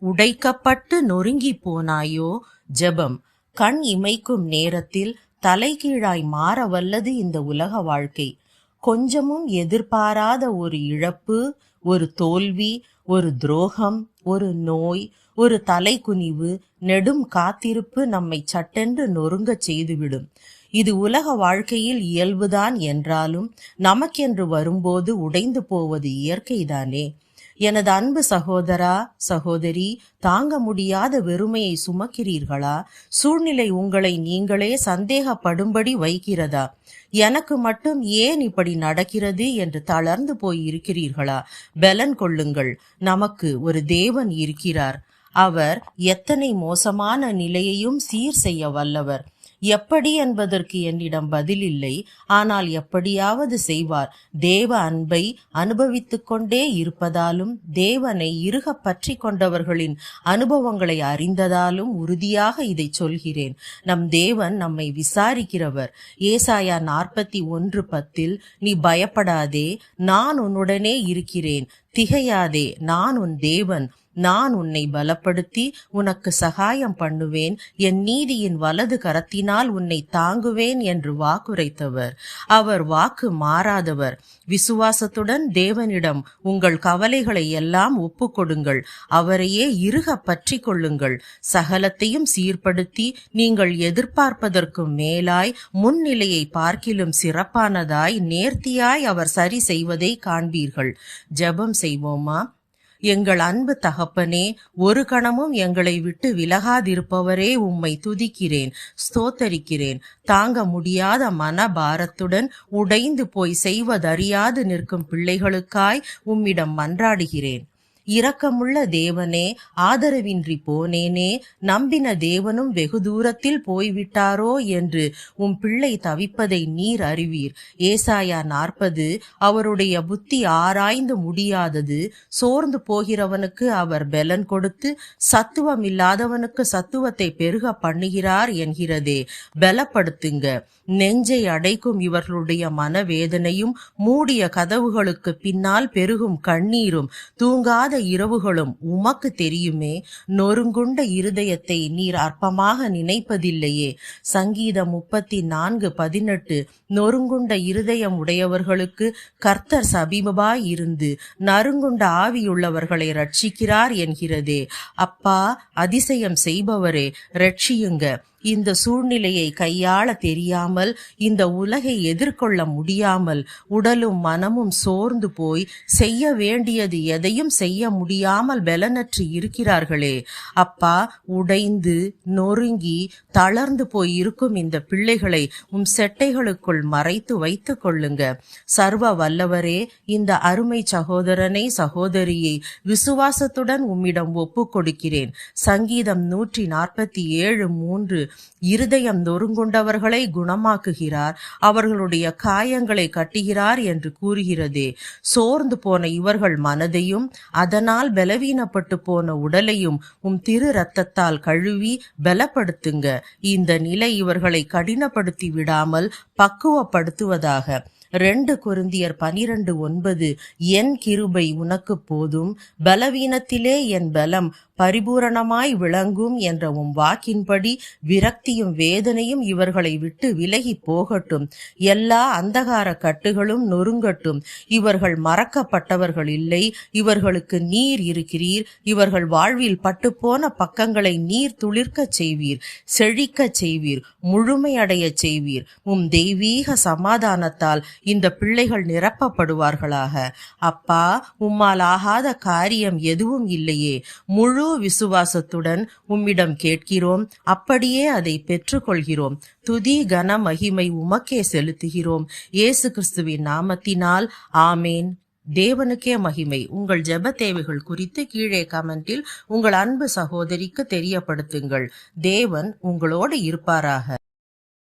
உடைக்கப்பட்டு நொறுங்கி போனாயோ? ஜெபம். கண் இமைக்கும் நேரத்தில் தலைகீழாய் மாற வல்லது இந்த உலக வாழ்க்கை. கொஞ்சமும் எதிர்பாராத ஒரு இழப்பு ஒரு தோல்வி ஒரு துரோகம் ஒரு நோய் ஒரு தலைக்குனிவு நெடும் காத்திருப்பு நம்மை சட்டென்று நொறுங்கச் செய்துவிடும். இது உலக வாழ்க்கையில் இயல்புதான் என்றாலும் நமக்கென்று வரும்போது உடைந்து போவது இயற்கைதானே. எனது அன்பு சகோதரா சகோதரி தாங்க முடியாத வெறுமையை சுமக்கிறீர்களா? சூழ்நிலை உங்களை நீங்களே சந்தேகப்படும்படி வைக்கிறதா? எனக்கு மட்டும் ஏன் இப்படி நடக்கிறது என்று தளர்ந்து போய் இருக்கிறீர்களா? பலன் கொள்ளுங்கள். நமக்கு ஒரு தேவன் இருக்கிறார். அவர் எத்தனை மோசமான நிலையையும் சீர் செய்ய வல்லவர். எப்படி என்பதற்கு என்னிடம் பதில் இல்லை. ஆனால் எப்படியாவது செய்வார். தேவ அன்பை அனுபவித்துக் கொண்டே இருப்பதாலும் தேவனை இருக பற்றி கொண்டவர்களின் அனுபவங்களை அறிந்ததாலும் உறுதியாக இதை சொல்கிறேன். நம் தேவன் நம்மை விசாரிக்கிறவர். ஏசாயா நாற்பத்தி ஒன்று பத்தில் நீ பயப்படாதே நான் உன்னுடனே இருக்கிறேன். திகையாதே நான் உன் தேவன். நான் உன்னை பலப்படுத்தி உனக்கு சகாயம் பண்ணுவேன். என் நீதியின் வலது கரத்தினால் உன்னை தாங்குவேன் என்று வாக்குரைத்தவர். அவர் வாக்கு மாறாதவர். விசுவாசத்துடன் தேவனிடம் உங்கள் கவலைகளை எல்லாம் ஒப்புக்கொடுங்கள். அவரையே இருக பற்றி கொள்ளுங்கள். சகலத்தையும் சீர்படுத்தி நீங்கள் எதிர்பார்ப்பதற்கு மேலாய் முன்னிலையை பார்க்கிலும் சிறப்பானதாய் நேர்த்தியாய் அவர் சரி செய்வதை காண்பீர்கள். ஜெபம் செய்வோமா? எங்கள் அன்பு தகப்பனே ஒரு கணமும் எங்களை விட்டு விலகாதிருப்பவரே உம்மை துதிக்கிறேன் ஸ்தோத்தரிக்கிறேன். தாங்க முடியாத மன பாரத்துடன் உடைந்து போய் செய்வதறியாது நிற்கும் பிள்ளைகளுக்காய் உம்மிடம் மன்றாடுகிறேன். இரக்கமுள்ள தேவனே ஆதரவின்றி போனேனே நம்பின தேவனும் வெகு தூரத்தில் போய்விட்டாரோ என்று உம் பிள்ளை தவிப்பதை நீர் அறிவீர். ஏசாயா நாற்பது அவருடைய புத்தி ஆராய்ந்து முடியாதது. சோர்ந்து போகிறவனுக்கு அவர் பெலன் கொடுத்து சத்துவம் இல்லாதவனுக்கு சத்துவத்தை பெருக பண்ணுகிறார் என்கிறதே. பலப்படுத்துங்க. நெஞ்சை அடைக்கும் இவர்களுடைய மனவேதனையும் மூடிய கதவுகளுக்கு பின்னால் பெருகும் கண்ணீரும் தூங்காத இரவுகளும் உமக்கு தெரியுமே. நொறுங்குண்ட இருதயத்தை நீர் அற்பமாக நினைப்பதில்லையே. சங்கீதம் முப்பத்தி நான்கு பதினெட்டு. நொறுங்குண்ட இருதயம் உடையவர்களுக்கு கர்த்தர் சமீபமாய் இருந்து நறுங்குண்ட ஆவியுள்ளவர்களை ரட்சிக்கிறார் என்கிறதே. அப்பா அதிசயம் செய்பவரே ரட்சியுங்க இந்த சூழ்நிலையை கையாள தெரியாமல் இந்த உலகை எதிர்கொள்ள முடியாமல் உடலும் மனமும் சோர்ந்து போய் செய்ய வேண்டியது எதையும் செய்ய முடியாமல் பலனற்று இருக்கிறார்களே. அப்பா உடைந்து நொறுங்கி தளர்ந்து போய் இருக்கும் இந்த பிள்ளைகளை உம் செட்டைகளுக்குள் மறைத்து வைத்துக் கொள்ளுங்க. சர்வ வல்லவரே இந்த அருமை சகோதரனை சகோதரியை விசுவாசத்துடன் உம்மிடம் ஒப்பு கொடுக்கிறேன். சங்கீதம் நூற்றி நாற்பத்தி ஏழு மூன்று இருதயம் நொறுங்குண்டவர்களை குணமாக்குகிறார். அவர்களுடைய காயங்களை கட்டுகிறார் என்று கூறுகிறதே. சோர்ந்து போன இவர்கள் மனதையும் அதனால் பலவீனப்பட்டு போன உடலையும் உம் திரு ரத்தத்தால் கழுவி பலப்படுத்துங்க. இந்த நிலை இவர்களை கடினப்படுத்தி விடாமல் பக்குவப்படுத்துவதாக. ரெண்டு குருந்தியர் பனிரெண்டு ஒன்பது என் கிருபை உனக்கு போதும். பலவீனத்திலே என் பலம் பரிபூரணமாய் விளங்கும் என்ற உம் வாக்கின்படி விரக்தியும் வேதனையும் இவர்களை விட்டு விலகி போகட்டும். எல்லா அந்தகார கட்டுகளும் நொறுங்கட்டும். இவர்கள் மறக்கப்பட்டவர்கள் இல்லை. இவர்களுக்கு நீர் இருக்கிறீர். இவர்கள் வாழ்வில் பட்டுப்போன பக்கங்களை நீர் துளிர்க்கச் செய்வீர். செழிக்கச் செய்வீர். முழுமையடையச் செய்வீர். உம் தெய்வீக சமாதானத்தால் இந்த பிள்ளைகள் நிரப்பப்படுவார்களாக. அப்பா உம்மால் ஆகாத காரியம் எதுவும் இல்லையே. முழு முழு விசுவாசத்துடன் உம்மிடம் கேட்கிறோம். அப்படியே அதை பெற்றுக்கொள்கிறோம். துதி கன மகிமை உமக்கே செலுத்துகிறோம். இயேசு கிறிஸ்துவின் நாமத்தினால் ஆமேன். தேவனுக்கே மகிமை. உங்கள் ஜெப தேவைகள் குறித்து கீழே கமெண்டில் உங்கள் அன்பு சகோதரிக்கு தெரியப்படுத்துங்கள். தேவன் உங்களோடு இருப்பாராக.